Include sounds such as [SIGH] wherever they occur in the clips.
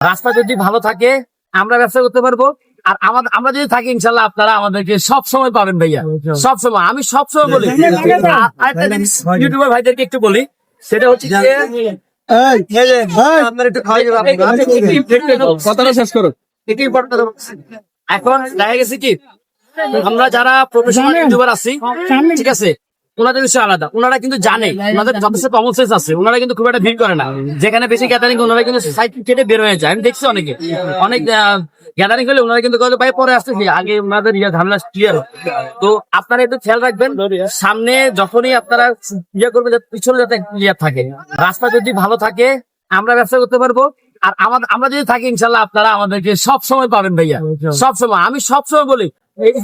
রাস্তা যদি ভালো থাকে আমরা ব্যবসা করতে পারব। আর আমাদের আমরা যদি থাকি ইনশাল্লাহ আপনারা আমাদেরকে সব সময় পাবেন ভাইয়া। সব সময়। আমি সব সময় বলি। ইউটিউবার ভাইদেরকে একটু বলি। সেটা হচ্ছে। এখন দেখা গেছে কি আমরা যারা প্রফেশনাল ইউটিউবার আছি ঠিক আছে? ওনাদের বিষয় আলাদা। ওনারা কিন্তু জানে। ওনাদের যথেষ্ট কমন সেন্স আছে। ওনারা কিন্তু খুব একটা ভিড় করে না। যেখানে বেশি গ্যাদারিং ওনারা কিন্তু সাইড কেটে বের হয়ে যায়। আমি দেখছি অনেকে। অনেক গ্যাদারিং হলে ওনারা কিন্তু ভাই পরে আসতেছি। আগে ওনাদের ইয়ে ঝামেলা ক্লিয়ার তো আপনারা একটু খেয়াল রাখবেন সামনে যখনই আপনারা ইয়ে করবেন পিছনে যাতে ক্লিয়ার থাকে রাস্তা যদি ভালো থাকে আমরা ব্যবসা করতে পারব। আর আমাদের আমরা যদি থাকি ইনশাল্লাহ আপনারা আমাদেরকে সব সময় পাবেন ভাইয়া। সব সময় আমি সব সময় বলি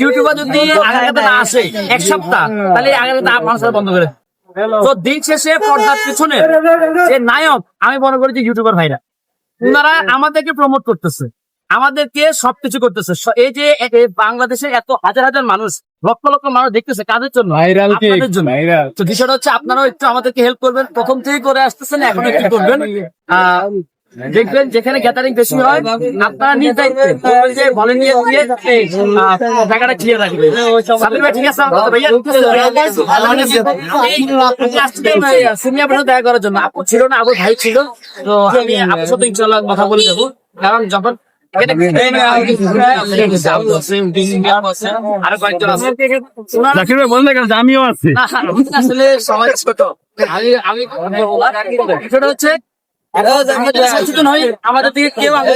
ইউটিউবার যদি আগামীতে না আসে এক সপ্তাহ তাহলে আগামীতে মানুষের বন্ধ করে। তো দিন শেষে পর্দার পিছনে যে নায়ক আমি মনে করি যে ইউটিউবার ভাইরা। ওনারা আমাদেরকে প্রমোট করতেছে। আমাদেরকে সবকিছু করতেছে। এই যে বাংলাদেশে এত হাজার হাজার মানুষ লক্ষ লক্ষ মানুষ দেখতেছে কাদের জন্য? ভাইরাল আপনাদের জন্য। তো বিষয়টা হচ্ছে আপনারাও একটু আমাদেরকে হেল্প করবেন। প্রথম থেকে করে আসতেছেন এখন একটু করবেন? [LAUGHS] আহ, দেখবেন যেখানে গ্যাদারিং বেশি হয় আপনারা নিজ দায়িত্বে ভলেন্টিয়ার দিয়ে জায়গাটা ক্লিয়ার রাখবেন সাবির ভাই ঠিক আছে সিনিয়র ভাই দেখা করার জন্য আপু ছিল না আবু ভাই ছিল তো আমি আপনার সাথে ইনশাল্লাহ কথা বলে দেবো কারণ যখন আরও কয়েকজন আছে ওনারা জাকির ভাই বলেন না কেন যে আমিও আছি আসলে সময় ছোট আমি আমি বিষয়টা হচ্ছে আমাদের থেকে কেউ আগে